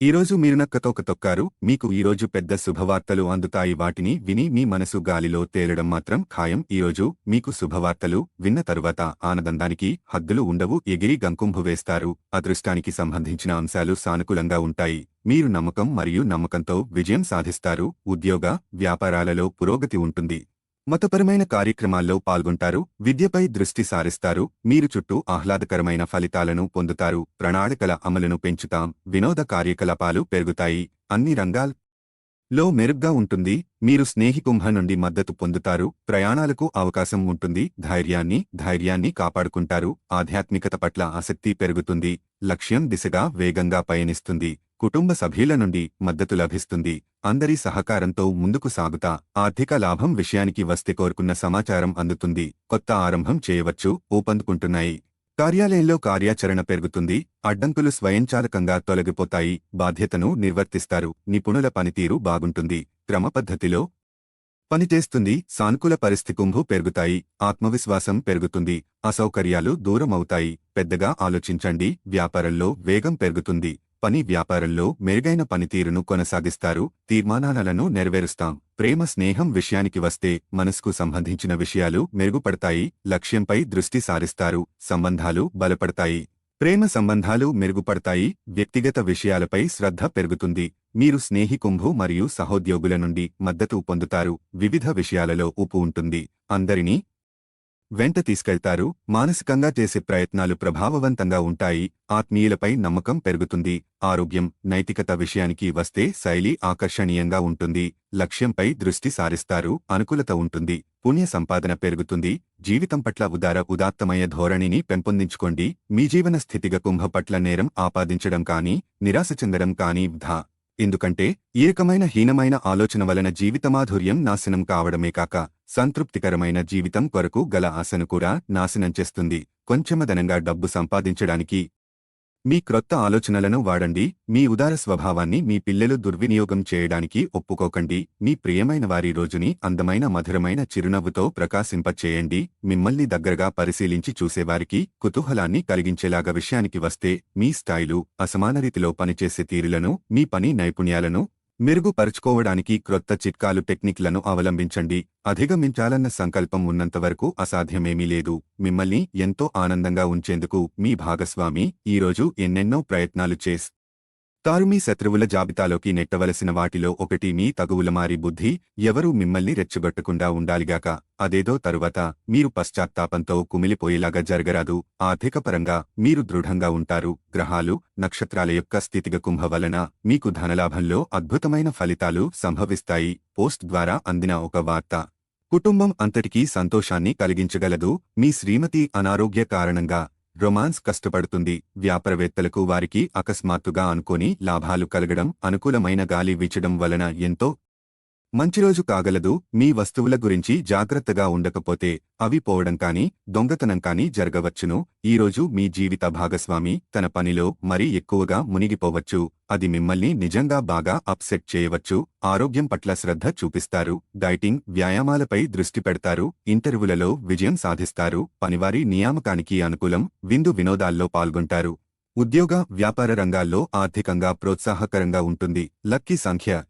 ఈ రోజు మీరు నక్కతోక తొక్కారు మీకు ఈరోజు పెద్ద శుభవార్తలు అందుతాయి. వాటిని విని మీ మనసు గాలిలో తేలడం మాత్రం ఖాయం. ఈ రోజు మీకు శుభవార్తలు విన్న తరువాత ఆనందానికి హద్దులు ఉండవు. ఎగిరి గంకుంభు వేస్తారు. అదృష్టానికి సంబంధించిన అంశాలు సానుకూలంగా ఉంటాయి. మీరు నమ్మకం మరియు నమ్మకంతో విజయం సాధిస్తారు. ఉద్యోగ వ్యాపారాలలో పురోగతి ఉంటుంది. మతపరమైన కార్యక్రమాల్లో పాల్గొంటారు విద్యపై దృష్టి సారిస్తారు మీరు చుట్టూ ఆహ్లాదకరమైన ఫలితాలను పొందుతారు ప్రణాళికల అమలును పెంచుతాం వినోద కార్యకలాపాలు పెరుగుతాయి అన్ని రంగాల్లో మెరుగ్గా ఉంటుంది మీరు స్నేహికుంభ నుండి మద్దతు పొందుతారు ప్రయాణాలకు అవకాశం ఉంటుంది ధైర్యాన్ని ధైర్యాన్ని కాపాడుకుంటారు ఆధ్యాత్మికత పట్ల ఆసక్తి పెరుగుతుంది లక్ష్యం దిశగా వేగంగా పయనిస్తుంది. కుటుంబ సభ్యుల నుండి మద్దతు లభిస్తుంది. అందరి సహకారంతో ముందుకు సాగుతా ఆర్థిక లాభం విషయానికి వస్తే కోరుకున్న సమాచారం అందుతుంది. కొత్త ఆరంభం చేయవచ్చు ఊపందుకుంటున్నాయి. కార్యాలయంలో కార్యాచరణ పెరుగుతుంది అడ్డంకులు స్వయంచాలకంగా తొలగిపోతాయి బాధ్యతను నిర్వర్తిస్తారు నిపుణుల పనితీరు బాగుంటుంది. క్రమపద్ధతిలో పనిచేస్తుంది సానుకూల పరిస్థికుంభు పెరుగుతాయి ఆత్మవిశ్వాసం పెరుగుతుంది అసౌకర్యాలు దూరమవుతాయి. పెద్దగా ఆలోచించండి వ్యాపారంలో వేగం పెరుగుతుంది. పని వ్యాపారంలో మెరుగైన పనితీరును కొనసాగిస్తారు. తీర్మానాలను నెరవేరుస్తాం. ప్రేమ స్నేహం విషయానికి వస్తే మనసుకు సంబంధించిన విషయాలు మెరుగుపడతాయి. లక్ష్యంపై దృష్టి సారిస్తారు. సంబంధాలు బలపడతాయి. ప్రేమ సంబంధాలు మెరుగుపడతాయి. వ్యక్తిగత విషయాలపై శ్రద్ధ పెరుగుతుంది. మీరు స్నేహికుంభు మరియు సహోద్యోగుల నుండి మద్దతు పొందుతారు. వివిధ విషయాలలో ఉపు ఉంటుంది. అందరినీ వెంట తీసుకెళ్తారు. మానసికంగా చేసే ప్రయత్నాలు ప్రభావవంతంగా ఉంటాయి. ఆత్మీయులపై నమ్మకం పెరుగుతుంది. ఆరోగ్యం నైతికత విషయానికి వస్తే శైలి ఆకర్షణీయంగా ఉంటుంది. లక్ష్యంపై దృష్టి సారిస్తారు. అనుకూలత ఉంటుంది. పుణ్య సంపాదన పెరుగుతుంది. జీవితం పట్ల ఉదార ఉదాత్తమయ ధోరణిని పెంపొందించుకోండి. మీ జీవన స్థితిగా కుంభ పట్ల నేరం ఆపాదించడం కానీ నిరాశ చెందడం కానీ ధా. ఎందుకంటే ఈ రకమైన హీనమైన ఆలోచన వలన జీవితమాధుర్యం నాశనం కావడమే కాక సంతృప్తికరమైన జీవితం కొరకు గల ఆశను కూడా నాశనం చేస్తుంది. కొంచెమదనంగా డబ్బు సంపాదించడానికి మీ క్రొత్త ఆలోచనలను వాడండి. మీ ఉదార స్వభావాన్ని మీ పిల్లలు దుర్వినియోగం చేయడానికి ఒప్పుకోకండి. మీ ప్రియమైన వారి రోజుని అందమైన మధురమైన చిరునవ్వుతో ప్రకాశింపచేయండి. మిమ్మల్ని దగ్గరగా పరిశీలించి చూసేవారికి కుతూహలాన్ని కలిగించేలాగా విషయానికి వస్తే మీ స్థాయిలు అసమాన రీతిలో పనిచేసే తీరులను మీ పని నైపుణ్యాలను మెరుగుపరుచుకోవడానికి క్రొత్త చిట్కాలు టెక్నిక్లను అవలంబించండి. అధిగమించాలన్న సంకల్పం ఉన్నంతవరకు అసాధ్యమేమీ లేదు. మిమ్మల్ని ఎంతో ఆనందంగా ఉంచేందుకు మీ భాగస్వామి ఈరోజు ఎన్నెన్నో ప్రయత్నాలు చేస్ తారు మీ శత్రువుల జాబితాలోకి నెట్టవలసిన వాటిలో ఒకటి మీ తగువులమారి బుద్ధి ఎవరూ మిమ్మల్ని రెచ్చగొట్టకుండా ఉండాలిగాక అదేదో తరువాత మీరు పశ్చాత్తాపంతో కుమిలిపోయేలాగా జరగరాదు ఆర్థికపరంగా మీరు దృఢంగా ఉంటారు గ్రహాలు నక్షత్రాల యొక్క స్థితిగ కుంభ వలన మీకు ధనలాభంలో అద్భుతమైన ఫలితాలు సంభవిస్తాయి పోస్ట్ ద్వారా అందిన ఒక వార్త. కుటుంబం అంతటికీ సంతోషాన్ని కలిగించగలదు మీ శ్రీమతి అనారోగ్య కారణంగా రొమాన్స్ కష్టపడుతుంది. వ్యాపారవేత్తలకు వారికి అకస్మాత్తుగా అనుకోని లాభాలు కలగడం అనుకూలమైన గాలి వీచడం వలన ఎంతో మంచిరోజు కాగలదు మీ వస్తువుల గురించి జాగ్రత్తగా ఉండకపోతే అవి పోవడం కాని దొంగతనం కాని జరగవచ్చును. ఈరోజు మీ జీవిత భాగస్వామి తన పనిలో మరీ ఎక్కువగా మునిగిపోవచ్చు. అది మిమ్మల్ని నిజంగా బాగా అప్సెట్ చేయవచ్చు. ఆరోగ్యం పట్ల శ్రద్ధ చూపిస్తారు. డైటింగ్ వ్యాయామాలపై దృష్టి పెడతారు. ఇంటర్వ్యూలలో విజయం సాధిస్తారు. పనివారి నియామకానికి అనుకూలం విందు వినోదాల్లో పాల్గొంటారు. ఉద్యోగ వ్యాపార రంగాల్లో ఆర్థికంగా ప్రోత్సాహకరంగా ఉంటుంది. లక్కీ సంఖ్య